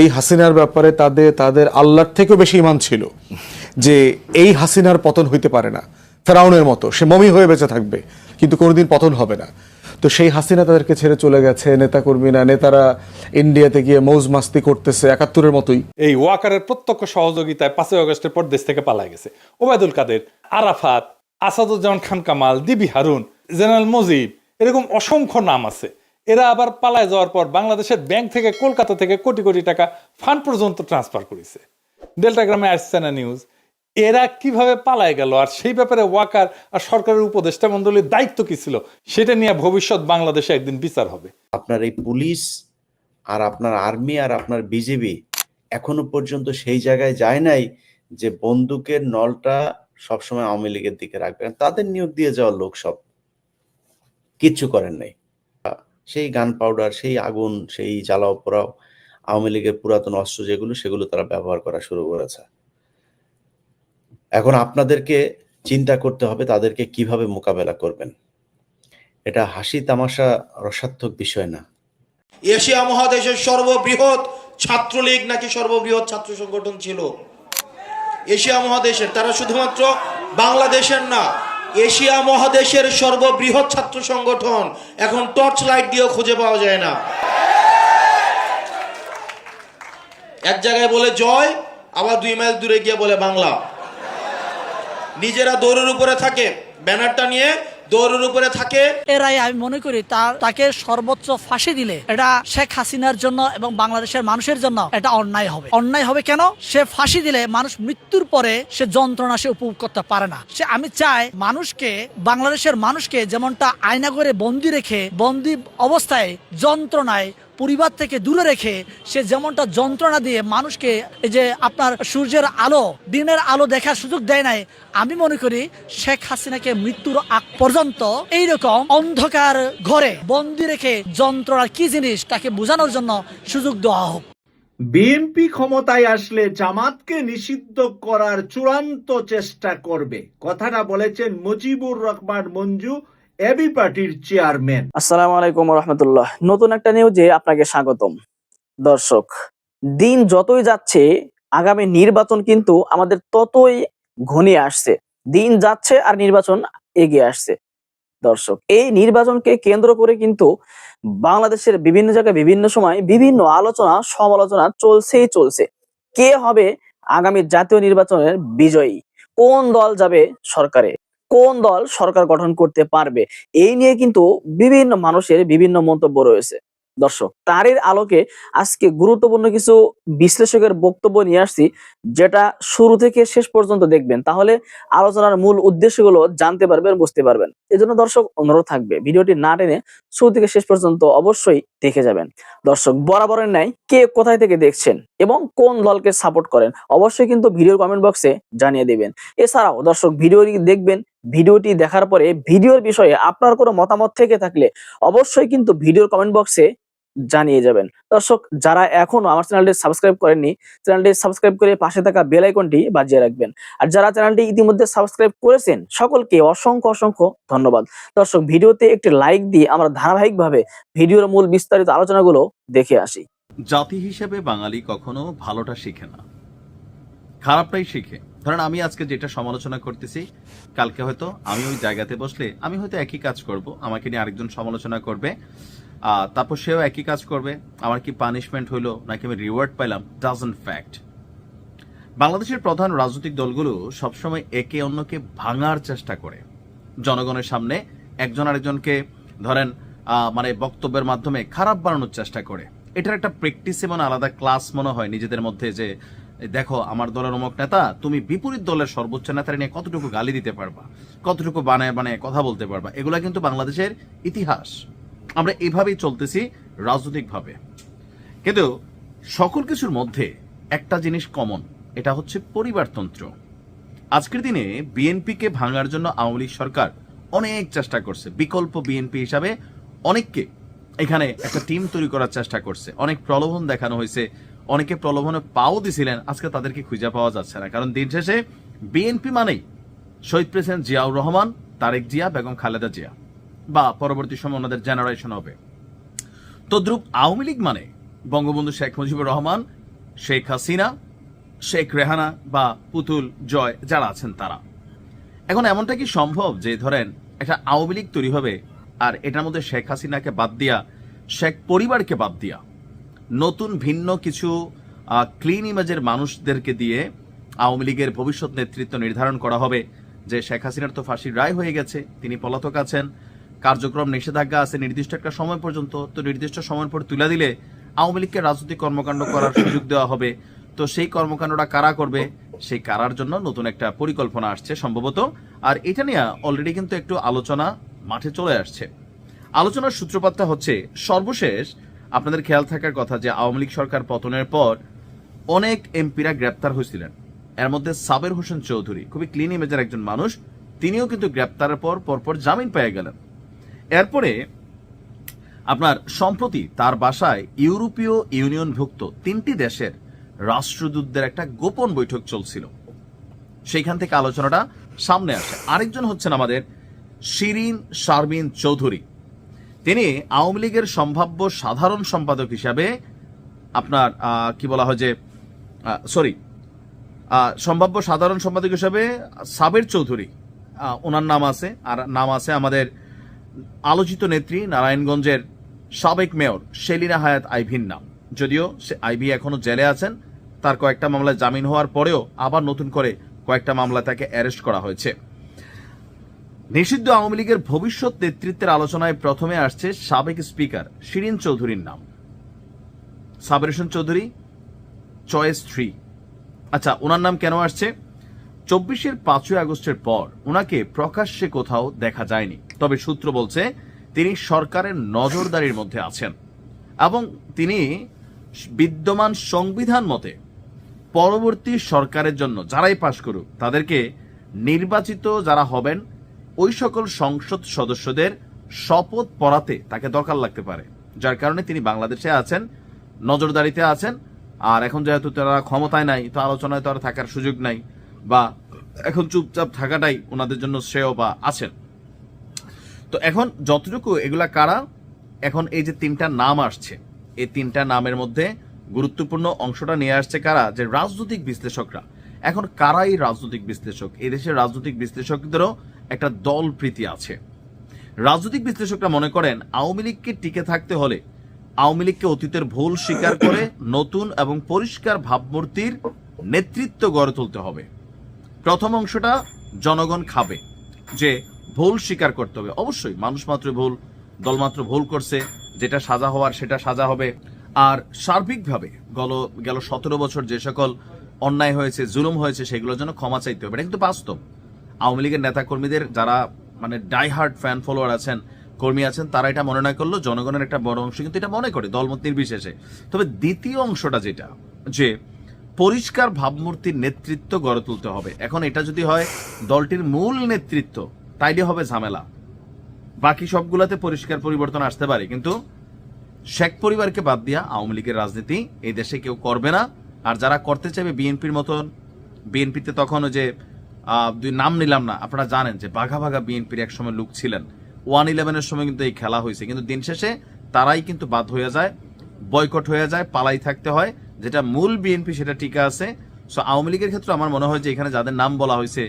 এই হাসিনার ব্যাপারে তাদের তাদের আল্লাহর থেকেও বেশি ইমান ছিল যে এই হাসিনার পতন হইতে পারে না। ফেরাউনের মতো, সে মমি হয়ে বেঁচে থাকবে, কিন্তু কোনোদিন পতন হবে না। তো সেই হাসিনা তাদেরকে ছেড়ে চলে গেছে নেতাকর্মীরা নেতারা ইন্ডিয়াতে গিয়ে মৌজ মাস্তি করতেছে, একাত্তরের মতোই। এই ওয়াকারের প্রত্যক্ষ সহযোগিতায় পাঁচই আগস্টের পর দেশ থেকে পালা গেছে। ওবায়দুল কাদের, আরাফাত, আসাদুজ্জামান খান কামাল, দিবি হারুন, জেনারেল মজিব, এরকম অসংখ্য নাম আছে। এরা আবার পালায় যাওয়ার পর বাংলাদেশের ব্যাংক থেকে কলকাতা থেকে কোটি কোটি টাকা ফান্ড পর্যন্ত ট্রান্সফার করেছে। ডেল্টাগ্রামে আসছে না নিউজ, এরা কীভাবে পালায় গেল আর সেই ব্যাপারে ওয়াকার আর সরকারের উপদেষ্টা মন্ডলীর দায়িত্ব কি ছিল, সেটা নিয়ে ভবিষ্যৎ বাংলাদেশে একদিন বিচার হবে। আপনার এই পুলিশ আর আপনার আর্মি আর আপনার বিজেপি এখনও পর্যন্ত সেই জায়গায় যায় নাই যে বন্দুকের নলটা সবসময় আওয়ামী লীগের দিকে রাখবেন তাদের নিয়োগ দিয়ে যাওয়া লোক সব কিচ্ছু করেন নাই। সেই গান পাউডার সেই আগুন, সেই জ্বালাও পোড়াও, আওয়ামী লীগের পুরাতন অস্ত্র যেগুলো, সেগুলো তারা ব্যবহার করা শুরু করেছে। এখন আপনাদেরকে চিন্তা করতে হবে তাদেরকে কীভাবে মোকাবেলা করবেন। এটা হাসি তামাশা রসাত্মক বিষয় না। এশিয়া মহাদেশের সর্ববৃহৎ ছাত্রলীগ নাকি সর্ববৃহৎ ছাত্র সংগঠন ছিল? এশিয়া মহাদেশের, তারা শুধুমাত্র বাংলাদেশের না এশিয়া মহাদেশের সর্ববৃহৎ ছাত্র সংগঠন। এখন টর্চ লাইট দিয়েও খুঁজে পাওয়া যায় না। এক জায়গায় বলে জয়, আবার দুই মাইল দূরে গিয়ে বলে বাংলা। নিজেরা দৌড়ের উপরে থাকে, ব্যানারটা নিয়ে দৌড়ের উপরে থাকে। এরাই আমি মনে করি তার, তাকে সর্বোচ্চ ফাঁসি দিলে এটা শেখ হাসিনার জন্য এবং বাংলাদেশের মানুষের জন্য এটা অন্যায় হবে। অন্যায় হবে কেন? সে ফাঁসি দিলে মানুষ মৃত্যুর পরে সে যন্ত্রণা সে উপভোগ করতে পারে না। সে, আমি চাই মানুষকে, বাংলাদেশের মানুষকে যেমনটা আয়না করে বন্দি রেখে বন্দি অবস্থায় যন্ত্রণায় পরিবার থেকে দূরে রেখে সে যেমনটা যন্ত্রণা দিয়ে মানুষকে এই যে আপনার সূর্যের আলো, দিনের আলো দেখার সুযোগ দেয় নাই, আমি মনে করি শেখ হাসিনাকে মৃত্যুর আগ পর্যন্ত এইরকম অন্ধকার ঘরে বন্দি রেখে যন্ত্রণা কি জিনিস তাকে বোঝানোর জন্য সুযোগ দেওয়া হোক। বিএনপি ক্ষমতায় আসলে জামাতকে নিষিদ্ধ করার চূড়ান্ত চেষ্টা করবে। কথাটা বলেছেন মুজিবুর রহমান মঞ্জু এবি পার্টির চেয়ারম্যান। আসসালামু আলাইকুম রহমতুল্লাহ নতুন একটা নিউজে আপনাকে স্বাগতম। দর্শক, দিন যতই যাচ্ছে, আগামী নির্বাচন কিন্তু আমাদের ততই ঘনিয়ে আসছে। দিন যাচ্ছে আর নির্বাচন এগিয়ে আসছে। দর্শক, এই নির্বাচনকে কেন্দ্র করে কিন্তু বাংলাদেশের বিভিন্ন জায়গায় বিভিন্ন সময় বিভিন্ন আলোচনা, সমালোচনা চলছেই চলছে। কে হবে আগামী জাতীয় নির্বাচনের বিজয়ী? কোন দল যাবে সরকারে? কোন দল সরকার গঠন করতে পারবে? এই নিয়ে কিন্তু বিভিন্ন মানুষের বিভিন্ন মন্তব্য রয়েছে। দর্শক, তারের আলোকে আজকে গুরুত্বপূর্ণ কিছু বিশ্লেষকের বক্তব্য নিয়ে আসছি, যেটা শুরু থেকে শেষ পর্যন্ত দেখবেন। তাহলে আলোচনার মূল উদ্দেশ্যগুলো জানতে পারবেন, বুঝতে পারবেন। এজন্য দর্শক অনুরোধ থাকবে ভিডিওটি না টেনে শুরু থেকে শেষ পর্যন্ত অবশ্যই দেখে যাবেন। দর্শক, বরাবরের ন্যায় কে কোথায় থেকে দেখছেন এবং কোন দলকে সাপোর্ট করেন অবশ্যই কিন্তু ভিডিওর কমেন্ট বক্সে জানিয়ে দেবেন। এছাড়াও দর্শক, ভিডিওটি দেখবেন, ভিডিওটি দেখার পরে ভিডিওর বিষয়ে আপনার কোনো মতামত থেকে থাকলে অবশ্যই কিন্তু ভিডিওর কমেন্ট বক্সে জানিয়ে যাবেন। দর্শক, যারা এখনও আমার চ্যানেলটি সাবস্ক্রাইব করেননি, চ্যানেলটি সাবস্ক্রাইব করে পাশে থাকা বেল আইকনটি বাজিয়ে রাখবেন। আর যারা চ্যানেলটি ইতিমধ্যে সাবস্ক্রাইব করেছেন, সকলকে অসংখ্য অসংখ্য ধন্যবাদ। দর্শক, ভিডিওতে একটি লাইক দিয়ে আমরা ধারাবাহিকভাবে ভিডিওর মূল বিস্তারিত আলোচনাগুলো দেখে আসি। জাতি হিসেবে বাঙালি কখনো ভালোটা শিখে না। খারাপটাই শিখে। ধরেন আমি আজকে যেটা সমালোচনা করতেছি, কালকে হয়তো আমি ওই জায়গাতে বসলে আমি হয়তো একই কাজ করব, আমাকে নিয়ে আরেকজন সমালোচনা করবে। তারপর সেও একই কাজ করবে। আমার কি পানিশমেন্ট হইল? নাকি আমি রিওয়ার্ড পাইলাম? ডাজন্ট ফ্যাক্ট বাংলাদেশের প্রধান রাজনৈতিক দলগুলো সবসময় একে অন্যকে ভাঙার চেষ্টা করে। জনগণের সামনে একজন আরেকজনকে ধরেন মানে বক্তব্যের মাধ্যমে খারাপ বানানোর চেষ্টা করে। এটার একটা প্র্যাকটিস এবং আলাদা ক্লাস মনে হয় নিজেদের মধ্যে যে, দেখো, আমার দলের অমুক নেতা, তুমি বিপরীত দলের সর্বোচ্চ নেতার নিয়ে কতটুকু গালি দিতে পারবা? কতটুকু বানায় বানায় কথা বলতে পারবা? এগুলা কিন্তু বাংলাদেশের ইতিহাস। আমরা এভাবেই চলতেছি রাজনৈতিকভাবে। কিন্তু সকল কিছুর মধ্যে একটা জিনিস কমন এটা হচ্ছে পরিবারতন্ত্র। আজকের দিনে বিএনপিকে ভাঙার জন্য আওয়ামী লীগ সরকার অনেক চেষ্টা করছে। বিকল্প বিএনপি হিসাবে অনেককে এখানে একটা টিম তৈরি করার চেষ্টা করছে। অনেক প্রলোভন দেখানো হয়েছে। অনেকে প্রলোভনে পাও দিছিলেন, আজকে তাদেরকে খুঁজে পাওয়া যাচ্ছে না। কারণ দিন শেষে বিএনপি মানেই শহীদ প্রেসিডেন্ট জিয়াউর রহমান, তারেক জিয়া, বেগম খালেদা জিয়া। বা পরবর্তী সময় ওনাদের জেনারেশন হবে। তদ্রুপ আওয়ামী লীগ মানে বঙ্গবন্ধু শেখ মুজিবুর রহমান, শেখ হাসিনা, শেখ রেহানা বা পুতুল জয় যারা আছেন তারা। এখন এমনটা কি সম্ভব যে ধরেন একটা আওয়ামী লীগ তৈরি হবে আর এটার মধ্যে শেখ হাসিনাকে বাদ দিয়া, শেখ পরিবারকে বাদ দিয়া নতুন ভিন্ন কিছু ক্লিন ইমেজের মানুষদেরকে দিয়ে আওয়ামী লীগের ভবিষ্যৎ নেতৃত্ব নির্ধারণ করা হবে যে শেখ হাসিনার তো ফাঁসির রায় হয়ে গেছে, তিনি পলাতক আছেন। কার্যক্রম নিষেধাজ্ঞা আছে, নির্দিষ্ট একটা সময় পর্যন্ত, তো নির্দিষ্ট সময় পর তুলে দিলে আওয়ামী লীগকে রাজনৈতিক কর্মকাণ্ড করার সুযোগ দেওয়া হবে। তো সেই কর্মকাণ্ডটা কারা করবে? সেই কারার জন্য নতুন একটা পরিকল্পনা আসছে সম্ভবত। আর এটা নিয়ে অলরেডি কিন্তু একটু আলোচনা মাঠে চলে আসছে। আলোচনার সূত্রপাতটা হচ্ছে, সর্বশেষ আপনাদের খেয়াল থাকার কথা যে আওয়ামী লীগ সরকার পতনের পর অনেক এমপিরা গ্রেপ্তার হয়েছিলেন। এর মধ্যে সাবের হোসেন চৌধুরী, খুবই ক্লিন ইমেজের একজন মানুষ, তিনিও কিন্তু গ্রেপ্তারের পর পরপর জামিন পেয়ে গেলেন। এরপরে আপনার সম্প্রতি তার বাসায় ইউরোপীয় ইউনিয়নভুক্ত তিনটি দেশের রাষ্ট্রদূতদের একটা গোপন বৈঠক চলছিল। সেইখান থেকে আলোচনাটা সামনে আসে। আরেকজন হচ্ছেন আমাদের শিরিন শারমিন চৌধুরী। তিনি আওয়ামী লীগের সম্ভাব্য সাধারণ সম্পাদক হিসাবে আপনার কি বলা হয় যে সরি সম্ভাব্য সাধারণ সম্পাদক হিসাবে সাবের চৌধুরী। ওনার নাম আছে, আর নাম আছে আমাদের আলোচিত নেত্রী নারায়ণগঞ্জের সাবেক মেয়র শেলিনা হায়াত আইভির নাম। যদিও সে আইভি এখনও জেলে আছেন, তার কয়েকটা মামলায় জামিন হওয়ার পরেও আবার নতুন করে কয়েকটা মামলা তাকে অ্যারেস্ট করা হয়েছে। নিষিদ্ধ আওয়ামী লীগের ভবিষ্যৎ নেতৃত্বের আলোচনায় প্রথমে আসছে সাবেক স্পিকার শিরিন চৌধুরীর নাম। Saber Hossain Chowdhury, choice three. আচ্ছা ওনার নাম কেন আসছে? চব্বিশের পাঁচই আগস্টের পর ওনাকে প্রকাশ্যে কোথাও দেখা যায়নি। তবে সূত্র বলছে, তিনি সরকারের নজরদারির মধ্যে আছেন এবং তিনি বিদ্যমান সংবিধান মতে পরবর্তী সরকারের জন্য যারাই পাশ করুক, তাদেরকে নির্বাচিত যারা হবেন, ওই সকল সংসদ সদস্যদের শপথ পড়াতে তাকে দরকার লাগতে পারে, যার কারণে তিনি বাংলাদেশে আছেন, নজরদারিতে আছেন, আর এখন যেহেতু তারা ক্ষমতায় নাই, তো আলোচনায় তো আর থাকার সুযোগ নাই, বা এখন চুপচাপ থাকাটাই ওনাদের জন্য শ্রেয় বা আছেন। তো এখন যতটুকু এগুলা কারা, এখন এই যে তিনটা নাম আসছে, এই তিনটা নামের মধ্যে গুরুত্বপূর্ণ অংশটা নিয়ে আসছে কারা, যে রাজনৈতিক বিশ্লেষকরা। এখন কারাই রাজনৈতিক বিশ্লেষক? এদেশের রাজনৈতিক বিশ্লেষকদেরও একটা দল প্রীতি আছে। রাজনৈতিক বিশ্লেষকরা মনে করেন, আওয়ামী লীগকে টিকে থাকতে হলে আওয়ামী লীগকে অতীতের ভুল স্বীকার করে নতুন এবং পরিষ্কার ভাবমূর্তির নেতৃত্ব গড়ে তুলতে হবে। প্রথম অংশটা জনগণ খাবে, যে ভুল স্বীকার করতে হবে। অবশ্যই, মানুষ মাত্র ভুল, দল মাত্র ভুল করছে, যেটা সাজা হওয়ার সেটা সাজা হবে। আর সার্বিকভাবে গল, গেল সতেরো বছর যে সকল অন্যায় হয়েছে, জুলুম হয়েছে, সেগুলোর জন্য ক্ষমা চাইতে হবে। এটা কিন্তু বাস্তব। আওয়ামী লীগের নেতা কর্মীদের যারা মানে ডাই হার্ট ফ্যান ফলোয়ার আছেন, কর্মী আছেন, তারা এটা মনে না করলেও জনগণের একটা বড় অংশ কিন্তু এটা মনে করে দলমত নির্বিশেষে তবে দ্বিতীয় অংশটা যেটা, যে পরিষ্কার ভাবমূর্তির নেতৃত্ব গড়ে তুলতে হবে। এখন এটা যদি হয়, দলটির মূল নেতৃত্ব তাইলে হবে ঝামেলা। বাকি সবগুলাতে পরিষ্কার পরিবর্তন আসতে পারে, কিন্তু শেখ পরিবারকে বাদ দিয়া আওয়ামী লীগের রাজনীতি এই দেশে কেউ করবে না। আর যারা করতে চাইবে বিএনপির মতন, বিএনপিতে তখন ওই যে দুই নাম নিলাম না, আপনারা জানেন যে বাঘা বাঘা বিএনপির এক সময় লোক ছিলেন। ওয়ান ইলেভেনের সময় কিন্তু এই খেলা হয়েছে, কিন্তু দিন শেষে তারাই কিন্তু বাদ হয়ে যায়, বয়কট হয়ে যায়, পালাই থাকতে হয়। যেটা মূল বিএনপি, সেটা টিকা আছে। সো আওয়ামী লীগের ক্ষেত্রে আমার মনে হয় যে এখানে যাদের নাম বলা হয়েছে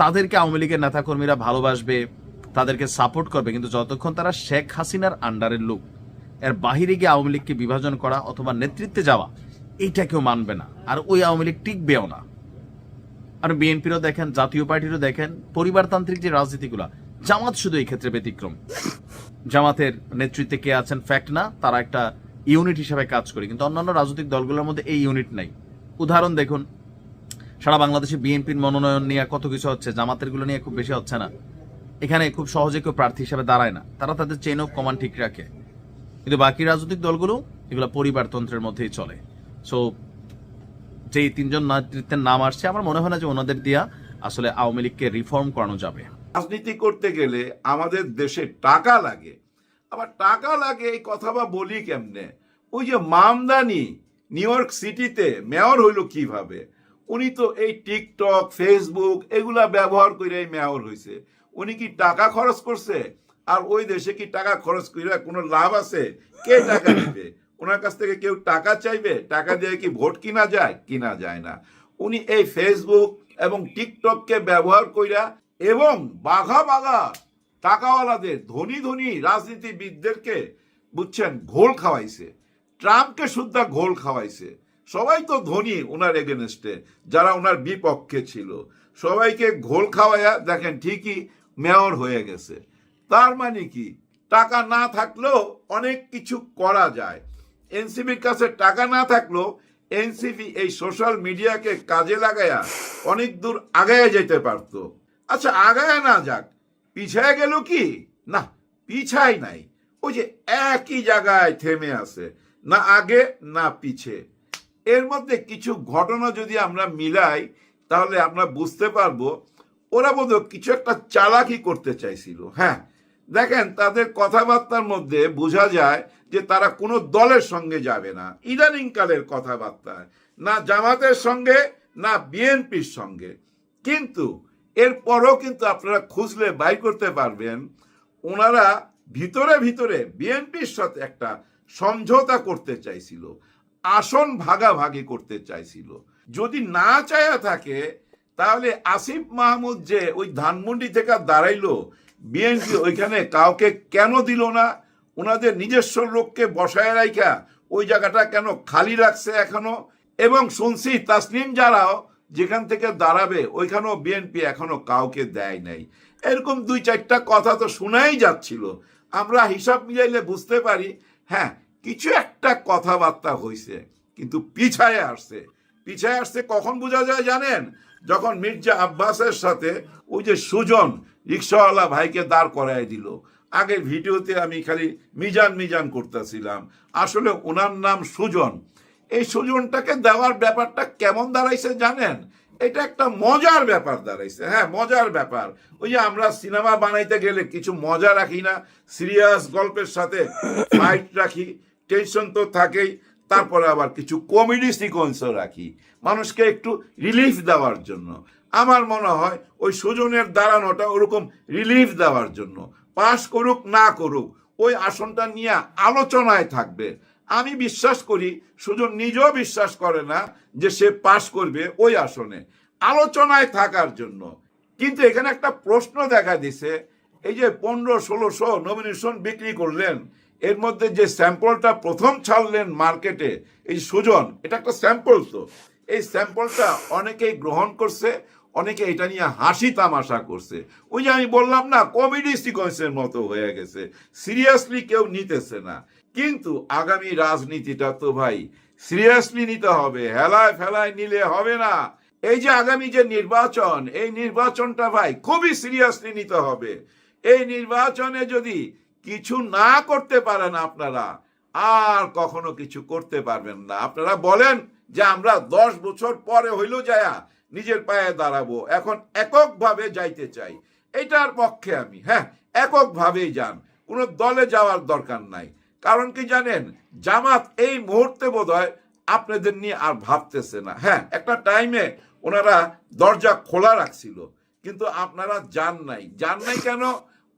তাদেরকে আওয়ামী লীগের নেতাকর্মীরা ভালোবাসবে, তাদেরকে সাপোর্ট করবে, কিন্তু যতক্ষণ তারা শেখ হাসিনার আন্ডারের লোক, এর বাহিরে গিয়ে আওয়ামী লীগকে বিভাজন করা অথবা নেতৃত্বে যাওয়া এইটা কেউ মানবে না। আর ওই আওয়ামী লীগ টিকবেও না। আর বিএনপিরও দেখেন, জাতীয় পার্টিরও দেখেন, পরিবারতান্ত্রিক যে রাজনীতিগুলা, জামাত শুধু এই ক্ষেত্রে ব্যতিক্রম। জামাতের নেতৃত্বে কে আছেন ফ্যাক্ট না, তারা একটা ইউনিট হিসাবে কাজ করে, কিন্তু অন্যান্য রাজনৈতিক দলগুলোর মধ্যে এই ইউনিট নাই। উদাহরণ দেখুন সারা বাংলাদেশে বিএনপির মনোনয়ন নিয়ে কত কিছু হচ্ছে জামাতেরগুলো নিয়ে খুব বেশি হচ্ছে না। এখানে খুব সহজে কেউ প্রার্থী হিসাবে দাঁড়ায় না। তারা তাদের চেন অফ কমান্ড ঠিক রাখে। কিন্তু বাকি রাজনৈতিক দলগুলো, এগুলো পরিবারতন্ত্রের মধ্যেই চলে। সো যে তিনজন নেতৃত্বের নাম আসছে, আমার মনে হয় না যে ওনাদের দিয়া আসলে আওয়ামী লীগকে রিফর্ম করানো যাবে। রাজনীতি করতে গেলে আমাদের দেশে টাকা লাগে। আবার টাকা লাগে এই কথা বা বলি কেমনে? ওই যে মামদানি নিউ ইয়র্ক সিটিতে মেয়র হইল কীভাবে? উনি তো এই টিকটক, ফেসবুক এগুলা ব্যবহার করে মেয়র হয়েছে উনি কি টাকা খরচ করছে? আর ওই দেশে কি টাকা খরচ করে কোনো লাভ আছে? কে টাকা দিবে? ওনার কাছ থেকে কেউ টাকা চাইবে? টাকা দিয়ে কি ভোট কিনা যায়? কিনা যায় না। উনি এই ফেসবুক এবং টিকটককে ব্যবহার কইরা এবং বাঘা বাঘা টাকাওয়ালাদের, ধনী ধনী রাজনীতিবিদদেরকে, বুঝছেন, ঘোল খাওয়াইছে। ট্রাম্পকে শুদ্ধা ঘোল খাওয়াইছে। সবাই তো ধনী ওনার এগেনস্টে যারা ওনার বিপক্ষে ছিল। সবাইকে ঘোল খাওয়াইয়া দেখেন ঠিকই মেয়র হয়ে গেছে। তার মানে কি? টাকা না থাকলেও অনেক কিছু করা যায়। এনসিবির কাছে টাকা না থাকলেও এনসিবি এই সোশ্যাল মিডিয়াকে কাজে লাগায়া অনেক দূর আগায় যেতে পারতো। আচ্ছা আগায় না যাক পিছায় গেল কি? না পিছায় নাই। ওই যে একই জায়গায় থেমে আছে, না আগে, না পিছে। এর মধ্যে কিছু ঘটনা যদি আমরা মিলাই, তাহলে আমরা বুঝতে পারব, ওরা বোধ কিছু একটা চালাকি করতে চাইছিল। হ্যাঁ দেখেন তাদের কথাবার্তার মধ্যে বোঝা যায় যে তারা কোনো দলের সঙ্গে যাবে না, ইদানিংকালের কথাবার্তায়, না জামাতের সঙ্গে, না বিএনপির সঙ্গে। কিন্তু এরপরও কিন্তু আপনারা খুঁজলে বাই করতে পারবেন, ওনারা ভিতরে ভিতরে বিএনপির সাথে একটা সমঝোতা করতে চাইছিল। আসন ভাগাভাগি করতে চাইছিল। যদি না চায়া থাকে, তাহলে আসিফ মাহমুদ যে ওই ধানমন্ডি থেকে দাঁড়াইলো, বিএনপি ওইখানে কাউকে কেন দিল না? ওনাদের নিজস্ব লোককে বসায় রাখা ওই জায়গাটা কেন খালি রাখছে এখনও? এবং শুনছি তাসনিম যারাও যেখান থেকে দাঁড়াবে, ওইখানেও বিএনপি এখনও কাউকে দেয় নাই। এরকম দুই চারটা কথা তো শোনাই যাচ্ছিল। আমরা হিসাব মিলাইলে বুঝতে পারি হ্যাঁ কিছু একটা কথাবার্তা হয়েছে কিন্তু পিছায় আসছে। পিছায় আসছে কখন বোঝা যায় জানেন? যখন মির্জা আব্বাসের সাথে ওই যে সুজন রিক্সাওয়ালা ভাইকে দাঁড় করায় দিল। আগের ভিডিওতে আমি খালি মিজান মিজান করতেছিলাম। আসলে ওনার নাম সুজন। এই সুজনটাকে দেওয়ার ব্যাপারটা কেমন দাঁড়াইছে জানেন? এটা একটা মজার ব্যাপার দাঁড়াইছে হ্যাঁ মজার ব্যাপার। ওই যে আমরা সিনেমা বানাইতে গেলে কিছু মজা রাখি না, সিরিয়াস গল্পের সাথে ফাইট রাখি টেনশন তো থাকেই, তারপরে আবার কিছু কমেডি সিকোয়েন্সও রাখি। মানুষকে একটু রিলিফ দেওয়ার জন্য। আমার মনে হয় ওই সুজনের দাঁড়ানোটা ওরকম রিলিফ দেওয়ার জন্য। পাশ করুক, না করুক, ওই আসনটা নিয়ে আলোচনায় থাকবে। আমি বিশ্বাস করি, সুজন নিজেও বিশ্বাস করে না যে সে পাশ করবে ওই আসনে। আলোচনায় থাকার জন্য। কিন্তু এখানে একটা প্রশ্ন দেখা দিছে, এই যে পনেরো, ষোলোশো নমিনেশন বিক্রি করলেন এর মধ্যে যে স্যাম্পলটা প্রথম ছাড়লেন মার্কেটে, এই সুজন, এটা একটা স্যাম্পল তো। এই স্যাম্পলটা অনেকেই গ্রহণ করছে, অনেকে এটা নিয়ে হাসি তামাশা করছে। ওই যে আমি বললাম না, কমেডি সিকোয়েন্সের মতো হয়ে গেছে। সিরিয়াসলি কেউ নিতেছে না। কিন্তু আগামী রাজনীতিটা তো ভাই, সিরিয়াসলি নিতে হবে। হেলায় ফেলায় নিলে হবে না। এই যে আগামী যে নির্বাচন, এই নির্বাচনটা ভাই খুবই সিরিয়াসলি নিতে হবে। এই নির্বাচনে যদি কিছু না করতে পারেন আপনারা, আর কখনো কিছু করতে পারবেন না। আপনারা বলেন যে আমরা দশ বছর পরে হইল যায়া নিজের পায়ে দাঁড়াবো, এখন এককভাবে যাইতে চাই। এটার পক্ষে আমি হ্যাঁ এককভাবেই যান। কোনো দলে যাওয়ার দরকার নাই। কারণ কি জানেন, জামাত এই মুহূর্তে বোধহয় আপনাদের নিয়ে আর ভাবতেছে না। হ্যাঁ একটা টাইমে ওনারা দরজা খোলা রাখছিল, কিন্তু আপনারা যান নাই। যান নাই কেন?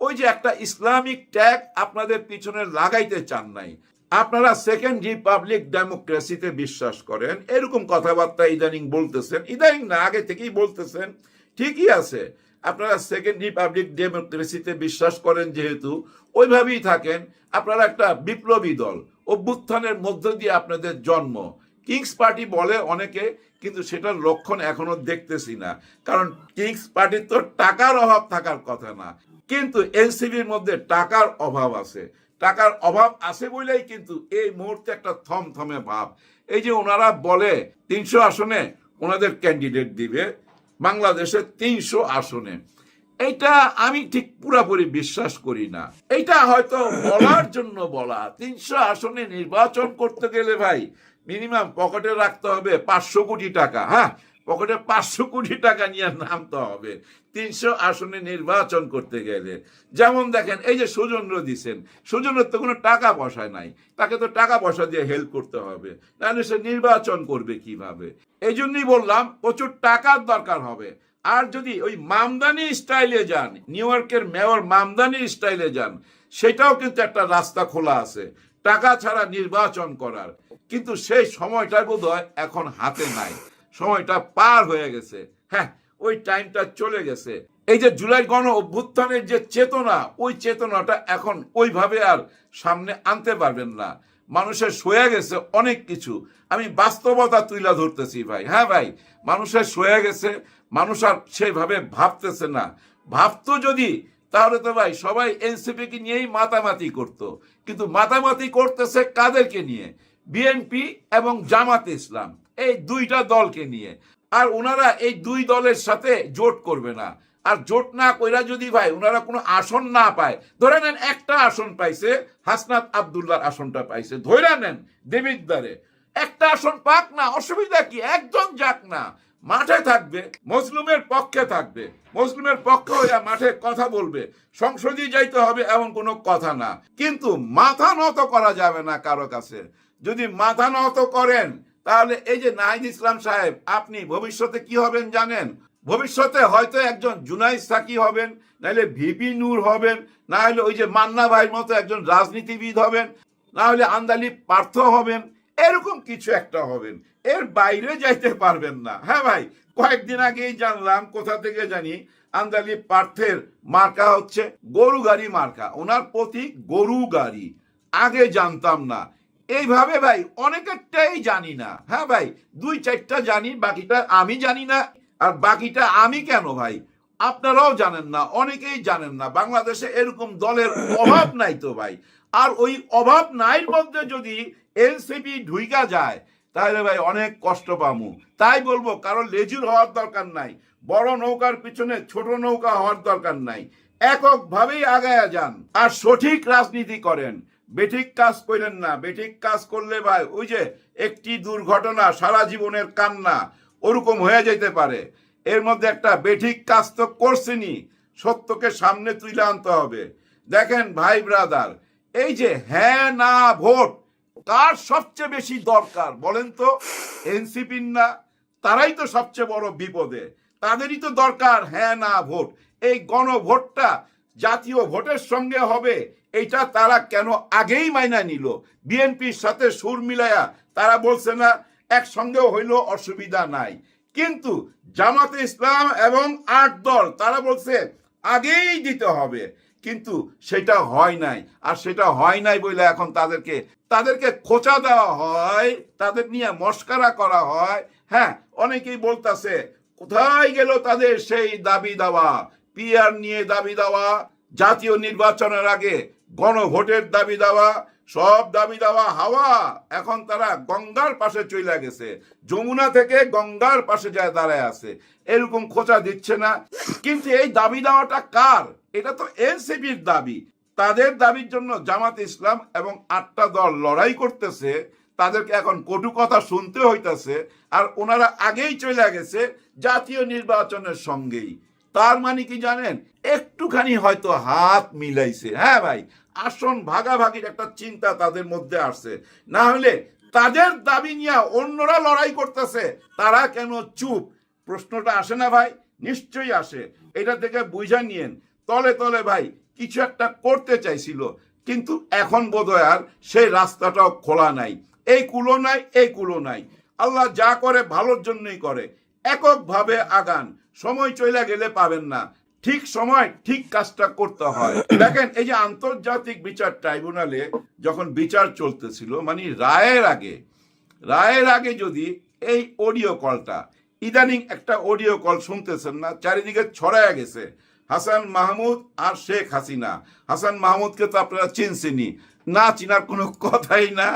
ওই যে একটা ইসলামিক ট্যাগ আপনাদের পিছনে লাগাইতে চান নাই। আপনারা সেকেন্ড রিপাবলিক ডেমোক্রেসিতে বিশ্বাস করেন। এরকম কথাবার্তা ইদানিং বলতেছেন। ইদানিং না, আগে থেকেই বলতেছেন। ঠিকই আছে। আপনারা সেকেন্ড রিপাবলিক ডেমোক্রেসিতে বিশ্বাস করেন যেহেতু, ওইভাবেই থাকেন। আপনারা একটা বিপ্লবী দল। অভ্যুত্থানের মধ্য দিয়ে আপনাদের জন্ম। কিংস পার্টি বলে অনেকে, কিন্তু সেটার লক্ষণ এখনও দেখতেছি না। কারণ কিংস পার্টির তো টাকার অভাব থাকার কথা না। কিন্তু এনসিবির মধ্যে টাকার অভাব আছে। টাকার অভাব আছে বলেই কিন্তু এই মুহূর্তে একটা থমথমে ভাব। এই যে ওনারা বলে তিনশো আসনে ওনাদের ক্যান্ডিডেট দিবে বাংলাদেশের তিনশো আসনে। এইটা আমি ঠিক পুরাপুরি বিশ্বাস করি না। এইটা হয়তো বলার জন্য বলা। তিনশো আসনে নির্বাচন করতে গেলে ভাই মিনিমাম পকেটে রাখতে হবে পাঁচশো কোটি টাকা হ্যাঁ? পকেটে পাঁচশো কোটি টাকা নিয়ে নামতে হবে। তিনশো আসনে নির্বাচন করতে গেলে। যেমন দেখেন, এই যে সুজন্দ্র দিছেন, সুজনের তো কোনো টাকা পয়সা নাই। তাকে তো টাকা পয়সা দিয়ে হেল্প করতে হবে। তাহলে সে নির্বাচন করবে কীভাবে? এই জন্যই বললাম, প্রচুর টাকার দরকার হবে। আর যদি ওই মামদানি স্টাইলে যান, নিউ ইয়র্কের মেয়র মামদানি স্টাইলে যান, সেটাও কিন্তু একটা রাস্তা খোলা আছে। টাকা ছাড়া নির্বাচন করার। কিন্তু সেই সময়টা বোধ এখন হাতে নাই। সময়টা পার হয়ে গেছে। হ্যাঁ ওই টাইমটা চলে গেছে। এই যে জুলাই গণ অভ্যুত্থানের যে চেতনা, ওই চেতনাটা এখন ওইভাবে আর সামনে আনতে পারবেন না। মানুষের সয়ে গেছে অনেক কিছু। আমি বাস্তবতা তুইলা ধরতেছি ভাই। হ্যাঁ ভাই, মানুষের সয়ে গেছে, মানুষ আর সেভাবে ভাবতেছে না। ভাবতো যদি, তাহলে তো ভাই সবাই এনসিপি কে নিয়েই মাতামাতি করত। কিন্তু মাতামাতি করতেছে কাদেরকে নিয়ে? বিএনপি এবং জামাত ইসলাম। এই দুইটা দলকে নিয়ে। আর ওনারা এই দুই দলের সাথে জোট করবে না। আর জোট না কইরা যদি ভাই ওনারা কোনো আসন না পায়, ধরে নেন একটা আসন পাইছে, হাসনাত আবদুল্লাহর আসনটা পাইছে ধরে নেন দেবিদ্বারে একটা আসন পাক না, অসুবিধা কি? একজন যাক না। মাঠে থাকবে মুসলিমের পক্ষে থাকবে। মুসলিমের পক্ষে হইয়া মাঠে কথা বলবে। সংসদে যাইতে হবে এমন কোনো কথা না। কিন্তু মাথা নত করা যাবে না কারও কাছে। যদি মাথা নত করেন তাহলে এই যে নাহিদ ইসলাম সাহেব, আপনি ভবিষ্যতে কি হবেন জানেন? ভবিষ্যতে হয়তো একজন জুনাইদ সাকি হবেন, নাহলে ভিপি নূর হবেন না হলে ওই যে মান্না ভাইয়ের মতো একজন রাজনীতিবিদ হবেন না হলে আন্দালি পার্থ হবেন, এরকম কিছু একটা হবেন। এর বাইরে যাইতে পারবেন না। হ্যাঁ ভাই, কয়েকদিন আগেই জানলাম, কোথা থেকে জানি, আন্দালি পার্থের মার্কা হচ্ছে গরু গাড়ি মার্কা। ওনার প্রতীক গরু গাড়ি। আগে জানতাম না। এইভাবে ভাই, অনেকেরটাই জানি না। হ্যাঁ ভাই, দুই চারটা জানি, বাকিটা আমি জানি না। আর বাকিটা আমি কেন ভাই? আপনারাও জানেন না, অনেকেই জানেন না। বাংলাদেশে এরকম দলের অভাব নাই তো ভাই। আর ওই অভাব নাই মধ্যে যদি এনসিপি ঢুইকা যায়, তাহলে ভাই অনেক কষ্ট পামু। তাই বলব কারণ লেজুর হওয়ার দরকার নাই, বড় নৌকার পিছনে ছোট নৌকা হওয়ার দরকার নাই। এককভাবেই আগায়া যান, আর সঠিক রাজনীতি করেন। বেঠিক কাজ করেন না, বেঠিক কাজ করলে ভাই ওই যে একটি দুর্ঘটনা সারা জীবনের কান্না, ওরকম হয়ে যেতে পারে। এর মধ্যে একটা বেঠিক কাজ তো করছেনি, সত্যকে সামনে তুলে আনতে হবে। দেখেন ভাই ব্রাদার, এই যে হ্যাঁ না ভোট, কার সবচেয়ে বেশি দরকার বলেন তো? এনসিপির না, তারাই তো সবচেয়ে বড় বিপদে। তাদেরই তো দরকার হ্যাঁ না ভোট। এই গণভোটটা জাতীয় ভোটের সঙ্গে হবে এইটা তারা কেন আগেই মাইনা নিল? বিএনপির সাথে সুর মিলায়া তারা বলছে না, একসঙ্গেও হইল অসুবিধা নাই। কিন্তু জামাতে ইসলাম এবং আট দল, তারা বলছে আগেই দিতে হবে। কিন্তু সেটা হয় নাই। আর সেটা হয় নাই বলে এখন তাদেরকে তাদেরকে খোঁচা দেওয়া হয়, তাদের নিয়ে মস্কারা করা হয়। হ্যাঁ অনেকেই বলতাছে, কোথায় গেল তাদের সেই দাবি দাওয়া? পিআর নিয়ে দাবি দেওয়া, জাতীয় নির্বাচনের আগে গণভোটের দাবি দেওয়া, সব দাবি দেওয়া হাওয়া এখন তারা গঙ্গার পাশে চলে গেছে। যমুনা থেকে গঙ্গার পাশে যায় দাঁড়ায় আছে। এরকম খোঁচা দিচ্ছে না। কিন্তু এই দাবি দেওয়াটা কার? এটা তো এনসিপির দাবি। তাদের দাবির জন্য জামাত ইসলাম এবং আটটা দল লড়াই করতেছে। তাদেরকে এখন কটু কথা শুনতে হইতাছে। আর ওনারা আগেই চলে গেছে জাতীয় নির্বাচনের সঙ্গেই। তার মানে কি জানেন? একটুখানি হয়তো হাত মিলাইছে। হ্যাঁ ভাই, আসন ভাগাভাগির একটা চিন্তা তাদের মধ্যে আসছে। না হলে তাদের দাবি নিয়ে অন্যরা লড়াই করতেছে। তারা কেন চুপ? প্রশ্নটা আসে না ভাই? নিশ্চয়ই আসে। এটা থেকে বুঝা নিয়েন। তলে তলে ভাই, কিছু একটা করতে চাইছিল, কিন্তু এখন বোধহয় আর সেই রাস্তাটাও খোলা নাই। এই কুলো নাই এই কুলো নাই আল্লাহ যা করে ভালোর জন্যই করে। এককভাবে আগান। সময় চলে গেলে পাবেন না। ঠিক সময় ঠিক কাজটা করতে হয়। দেখেন এই যে আন্তর্জাতিক বিচার ট্রাইব্যুনালে যখন বিচার চলতেছিল মানে রায়ের আগে রায়ের আগে যদি এই অডিও কলটা ইদানিং একটা অডিও কল শুনতেছেন না চারিদিকে ছড়ায় গেছে হাসান মাহমুদ আর শেখ হাসিনা। হাসান মাহমুদকে তো আপনারা চিনছেনি না চিনার কোনো কথাই না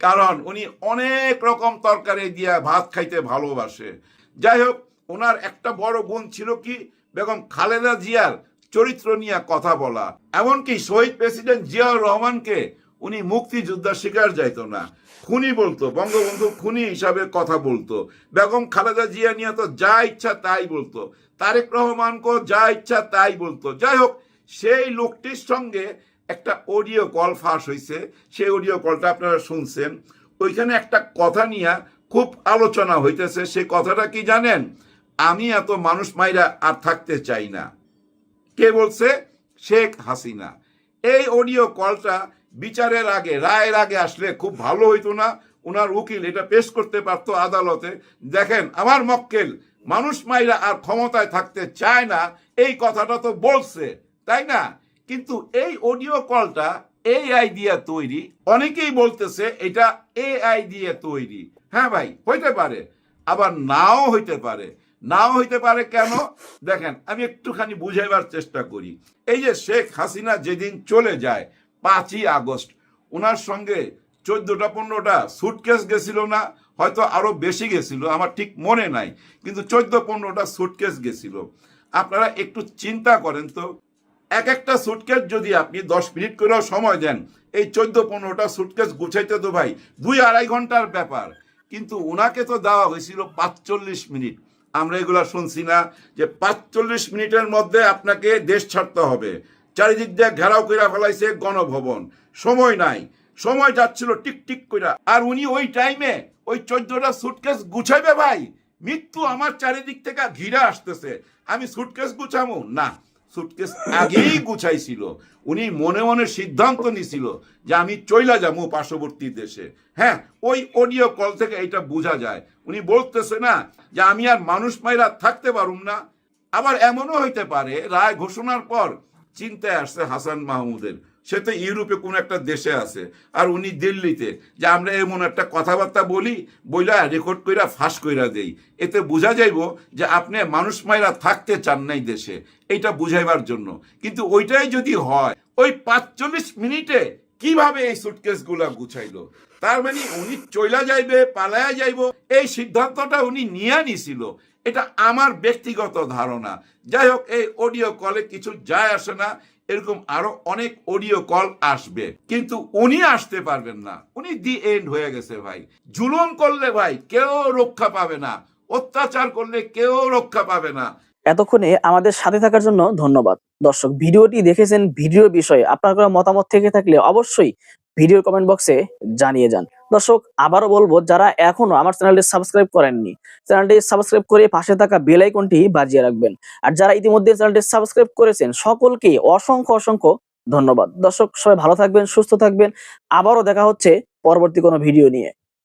কারণ উনি অনেক রকম তরকারি দিয়া ভাত খাইতে ভালোবাসে। যাই হোক ওনার একটা বড় গুণ ছিল কি? বেগম খালেদা জিয়ার চরিত্র নিয়ে কথা বলা। এমনকি শহীদ প্রেসিডেন্ট জিয়াউর রহমানকে উনি মুক্তিযোদ্ধা শিকার যাইতো না। খুনি বলতো, বঙ্গবন্ধু খুনি হিসাবে কথা বলতো। বেগম খালেদা জিয়া নিয়ে তো যা ইচ্ছা তাই বলতো। তারেক রহমানকে যা ইচ্ছা তাই বলতো। যাই হোক, সেই লোকটির সঙ্গে একটা অডিও কল ফাঁস হয়েছে সেই অডিও কলটা আপনারা শুনছেন। ওইখানে একটা কথা নিয়ে খুব আলোচনা হইতেছে। সেই কথাটা কি জানেন? আমি এত মানুষ মাইরা আর থাকতে চাই না। কে বলছে? শেখ হাসিনা। এই অডিও কলটা বিচারের আগে, রায়ের আগে আসলে খুব ভালো হইতো না। ওনার উকিল এটা পেশ করতে পারতো আদালতে। দেখেন, আমার মক্কেল, মানুষ মাইরা আর ক্ষমতায় থাকতে চায় না, এই কথাটা তো বলছে, তাই না? কিন্তু এই অডিও কলটা এআই দিয়ে তৈরি, অনেকেই বলতেছে এটা এআই দিয়ে তৈরি। হ্যাঁ ভাই, হইতে পারে, আবার নাও হইতে পারে। নাও হইতে পারে কেন? দেখেন, আমি একটুখানি বুঝাইবার চেষ্টা করি। এই যে শেখ হাসিনা যেদিন চলে যায়, পাঁচই আগস্ট ওনার সঙ্গে চোদ্দটা, পনেরোটা সুটকেস গেছিল না, হয়তো আরও বেশি গেছিল, আমার ঠিক মনে নাই, কিন্তু চোদ্দ, পনেরোটা সুটকেস গেছিল। আপনারা একটু চিন্তা করেন তো, এক একটা সুটকেস যদি আপনি দশ মিনিট করেও সময় দেন, এই চোদ্দ, পনেরোটা সুটকেস গুছাইতে তো ভাই, দুই আড়াই ঘণ্টার ব্যাপার। কিন্তু ওনাকে তো দেওয়া হয়েছিল পাঁচচল্লিশ মিনিট। আমরা এগুলো শুনছি না যে পাঁচচল্লিশ মিনিটের মধ্যে আপনাকে দেশ ছাড়তে হবে। চারিদিক দিয়ে ঘেরাও কইরা ফেলাইছে গণভবন। সময় নাই। সময় যাচ্ছিল টিক টিক করে আর উনি ওই টাইমে ওই চোদ্দটা সুটকেস গুছাইবে ভাই। মৃত্যু আমার চারিদিক থেকে ঘিরে আসতেছে। আমি সুটকেস গুছামো? না। সুটকেস আগেই গুছাইছিল। উনি মনে মনে সিদ্ধান্ত নিছিল যে আমি চইলা যাব পার্শ্ববর্তী দেশে। হ্যাঁ ওই অডিও কল থেকে এটা বোঝা যায়। উনি বলতেছে না যে আমি আর মানুষ মাইরা থাকতে পারুম না। আবার এমনও হইতে পারে, রায় ঘোষণার পর চিন্তায় আসছে হাসান মাহমুদের। সে তো ইউরোপে কোন একটা দেশে আছে। আর উনি দিল্লিতে। যে আমরা এমন একটা কথাবার্তা বলি, বইলা রেকর্ড কইরা ফাঁস কইরা দেই। এতে বোঝা যাইব যে আপনি মানুষ মাইরা থাকতে চান নাই দেশে। এইটা বুঝাইবার জন্য। কিন্তু ওইটাই যদি হয়, ওই পাঁচচল্লিশ মিনিটে কীভাবে এই সুটকেসগুলা গুছাইলো? তার মানে উনি চইলা যাইবে, পালায়া যাইব। এই সিদ্ধান্তটা উনি নিয়ে নিছিল। এটা আমার ব্যক্তিগত ধারণা। যাই হোক, এই অডিও কলে কিছু যায় আসে না। এরকম আরও অনেক অডিও কল আসবে। কিন্তু উনি আসতে পারবেন না। উনি দি এন্ড হয়ে গেছে ভাই। জুলুম করলে ভাই কেউ রক্ষা পাবে না। অত্যাচার করলে কেউ রক্ষা পাবে না। এতক্ষণে আমাদের সাথে থাকার জন্য ধন্যবাদ। দর্শক, ভিডিওটি দেখেছেন ভিডিও বিষয়ে আপনার কোনো মতামত থেকে থাকলে অবশ্যই ভিডিওর কমেন্ট বক্সে জানিয়ে যান। দর্শক, আবারও বলব, যারা এখনও আমার চ্যানেলটি সাবস্ক্রাইব করেননি, চ্যানেলটি সাবস্ক্রাইব করে পাশে থাকা বেল আইকনটি বাজিয়ে রাখবেন। আর যারা ইতিমধ্যে চ্যানেলটি সাবস্ক্রাইব করেছেন, সকলকে অসংখ্য অসংখ্য ধন্যবাদ। দর্শক, সবাই ভালো থাকবেন, সুস্থ থাকবেন। আবারও দেখা হচ্ছে পরবর্তী কোনো ভিডিও নিয়ে।